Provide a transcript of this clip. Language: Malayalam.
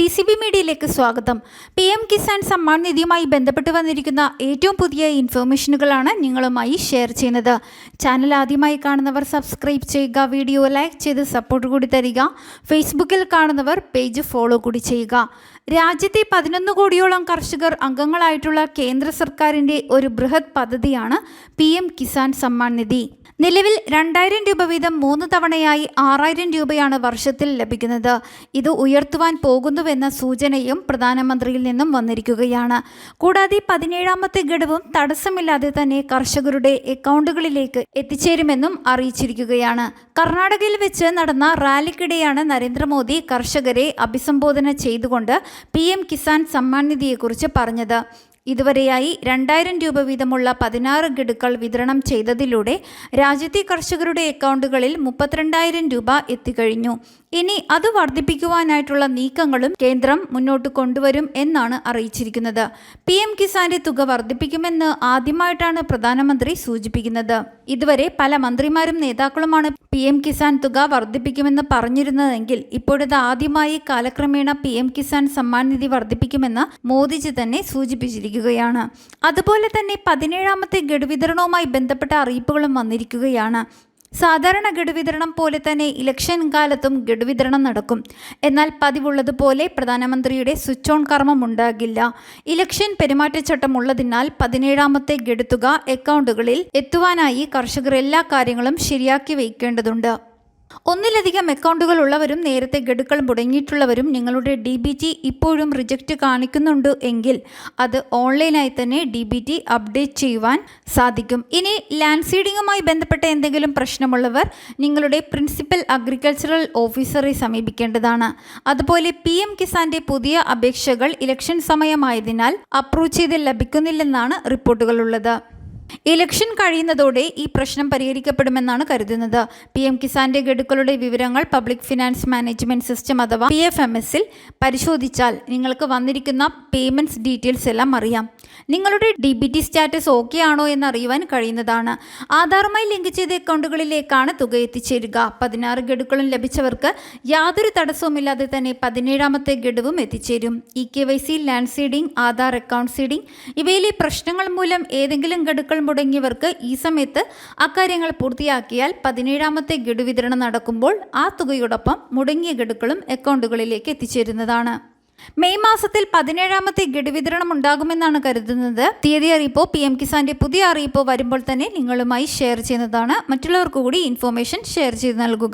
ഡി സി ബി മീഡിയയിലേക്ക് സ്വാഗതം. പി എം കിസാൻ സമ്മാൻ നിധിയുമായി ബന്ധപ്പെട്ട് വന്നിരിക്കുന്ന ഏറ്റവും പുതിയ ഇൻഫർമേഷനുകളാണ് നിങ്ങളുമായി ഷെയർ ചെയ്യുന്നത്. ചാനൽ ആദ്യമായി കാണുന്നവർ സബ്സ്ക്രൈബ് ചെയ്യുക വീഡിയോ ലൈക്ക് ചെയ്ത് സപ്പോർട്ട് കൂടി തരിക. ഫേസ്ബുക്കിൽ കാണുന്നവർ പേജ് ഫോളോ കൂടി ചെയ്യുക. രാജ്യത്തെ പതിനൊന്ന് കോടിയോളം കർഷകർ അംഗങ്ങളായിട്ടുള്ള കേന്ദ്ര സർക്കാരിന്റെ ഒരു ബൃഹത് പദ്ധതിയാണ് പി എം കിസാൻ സമ്മാൻ നിധി. നിലവിൽ രണ്ടായിരം രൂപ വീതം മൂന്ന് തവണയായി ആറായിരം രൂപയാണ് വർഷത്തിൽ ലഭിക്കുന്നത്. ഇത് ഉയർത്തുവാൻ പോകുന്നുവെന്ന സൂചനയും പ്രധാനമന്ത്രിയിൽ നിന്നും വന്നിരിക്കുകയാണ്. കൂടാതെ പതിനേഴാമത്തെ ഘടവും തടസ്സമില്ലാതെ തന്നെ കർഷകരുടെ അക്കൗണ്ടുകളിലേക്ക് എത്തിച്ചേരുമെന്നും അറിയിച്ചിരിക്കുകയാണ്. കർണാടകയിൽ വെച്ച് നടന്ന റാലിക്കിടെയാണ് നരേന്ദ്രമോദി കർഷകരെ അഭിസംബോധന ചെയ്തുകൊണ്ട് പി കിസാൻ സമ്മാൻ നിധിയെക്കുറിച്ച് പറഞ്ഞത്. ഇതുവരെയായി രണ്ടായിരം രൂപ വീതമുള്ള പതിനാറ് ഗഡുക്കൾ വിതരണം ചെയ്തതിലൂടെ രാജ്യത്തെ കർഷകരുടെ അക്കൗണ്ടുകളിൽ മുപ്പത്തിരണ്ടായിരം രൂപ എത്തിക്കഴിഞ്ഞു. ഇനി അത് വർദ്ധിപ്പിക്കുവാനായിട്ടുള്ള നീക്കങ്ങളും കേന്ദ്രം മുന്നോട്ട് കൊണ്ടുവരും എന്നാണ് അറിയിച്ചിരിക്കുന്നത്. പി എം കിസാന്റെ തുക വർദ്ധിപ്പിക്കുമെന്ന് ആദ്യമായിട്ടാണ് പ്രധാനമന്ത്രി സൂചിപ്പിക്കുന്നത്. ഇതുവരെ പല മന്ത്രിമാരും നേതാക്കളുമാണ് പി എം കിസാൻ തുക വർദ്ധിപ്പിക്കുമെന്ന് പറഞ്ഞിരുന്നതെങ്കിൽ ഇപ്പോഴത് ആദ്യമായി കാലക്രമേണ പി എം കിസാൻ സമ്മാൻ നിധി വർദ്ധിപ്പിക്കുമെന്ന് മോദിജി തന്നെ സൂചിപ്പിച്ചിരിക്കുകയാണ്. അതുപോലെ തന്നെ പതിനേഴാമത്തെ ഗഡുവിതരണവുമായി ബന്ധപ്പെട്ട അറിയിപ്പുകളും വന്നിരിക്കുകയാണ്. സാധാരണ ഗഡുവിതരണം പോലെ തന്നെ ഇലക്ഷൻ കാലത്തും ഗഡുവിതരണം നടക്കും. എന്നാൽ പതിവുള്ളതുപോലെ പ്രധാനമന്ത്രിയുടെ സ്വിച്ച് ഓൺ കർമ്മം ഉണ്ടാകില്ല. ഇലക്ഷൻ പെരുമാറ്റച്ചട്ടം ഉള്ളതിനാൽ പതിനേഴാമത്തെ ഗഡുത്തുക അക്കൗണ്ടുകളിൽ എത്തുവാനായി കർഷകർ എല്ലാ കാര്യങ്ങളും ശരിയാക്കി വയ്ക്കേണ്ടതുണ്ട്. ഒന്നിലധികം അക്കൗണ്ടുകൾ ഉള്ളവരും നേരത്തെ ഗഡുക്കൾ മുടങ്ങിയിട്ടുള്ളവരും നിങ്ങളുടെ ഡി ബി ടി ഇപ്പോഴും റിജക്റ്റ് കാണിക്കുന്നുണ്ട് എങ്കിൽ അത് ഓൺലൈനായി തന്നെ ഡി ബി ടി അപ്ഡേറ്റ് ചെയ്യുവാൻ സാധിക്കും. ഇനി ലാൻഡ് സീഡിങ്ങുമായി ബന്ധപ്പെട്ട എന്തെങ്കിലും പ്രശ്നമുള്ളവർ നിങ്ങളുടെ പ്രിൻസിപ്പൽ അഗ്രികൾച്ചറൽ ഓഫീസറെ സമീപിക്കേണ്ടതാണ്. അതുപോലെ പി എം കിസാന്റെ പുതിയ അപേക്ഷകൾ ഇലക്ഷൻ സമയമായതിനാൽ അപ്രൂവ് ചെയ്ത് ലഭിക്കുന്നില്ലെന്നാണ് റിപ്പോർട്ടുകളുള്ളത്. ഇലക്ഷൻ കഴിയുന്നതോടെ ഈ പ്രശ്നം പരിഹരിക്കപ്പെടുമെന്നാണ് കരുതുന്നത്. പി എം കിസാന്റെ ഗഡുക്കളുടെ വിവരങ്ങൾ പബ്ലിക് ഫിനാൻസ് മാനേജ്മെന്റ് സിസ്റ്റം അഥവാ പി എഫ് എം എസിൽ പരിശോധിച്ചാൽ നിങ്ങൾക്ക് വന്നിരിക്കുന്ന പേയ്മെന്റ്സ് ഡീറ്റെയിൽസ് എല്ലാം അറിയാം. നിങ്ങളുടെ D B T status okay ആണോ എന്ന് അറിയുവാൻ കഴിയുന്നതാണ്. ആധാറുമായി ലിങ്ക് ചെയ്ത അക്കൗണ്ടുകളിലേക്കാണ് തുക എത്തിച്ചേരുക. പതിനാറ് ഗഡുക്കളും ലഭിച്ചവർക്ക് യാതൊരു തടസ്സവുമില്ലാതെ തന്നെ പതിനേഴാമത്തെ ഗഡുവും എത്തിച്ചേരും. E K Y C land seeding Aadhaar account seeding ഇവയിലെ പ്രശ്നങ്ങൾ മൂലം ഏതെങ്കിലും ഗഡുക്കൾ മുടങ്ങിയവർക്ക് ഈ സമയത്ത് അക്കാര്യങ്ങൾ പൂർത്തിയാക്കിയാൽ പതിനേഴാമത്തെ ഗഡു വിതരണം നടക്കുമ്പോൾ ആ തുകയോടൊപ്പം മുടങ്ങിയ ഗഡുക്കളും അക്കൗണ്ടുകളിലേക്ക് എത്തിച്ചേരുന്നതാണ്. മെയ് മാസത്തിൽ പതിനേഴാമത്തെ ഗഡു വിതരണം ഉണ്ടാകുമെന്നാണ് കരുതുന്നത്. തീയതി അറിയിപ്പോ പി എം കിസാന്റെ പുതിയ അറിയിപ്പോ വരുമ്പോൾ തന്നെ നിങ്ങളുമായി ഷെയർ ചെയ്യുന്നതാണ്. മറ്റുള്ളവർക്ക് കൂടി ഇൻഫോർമേഷൻ ഷെയർ ചെയ്ത് നൽകുക.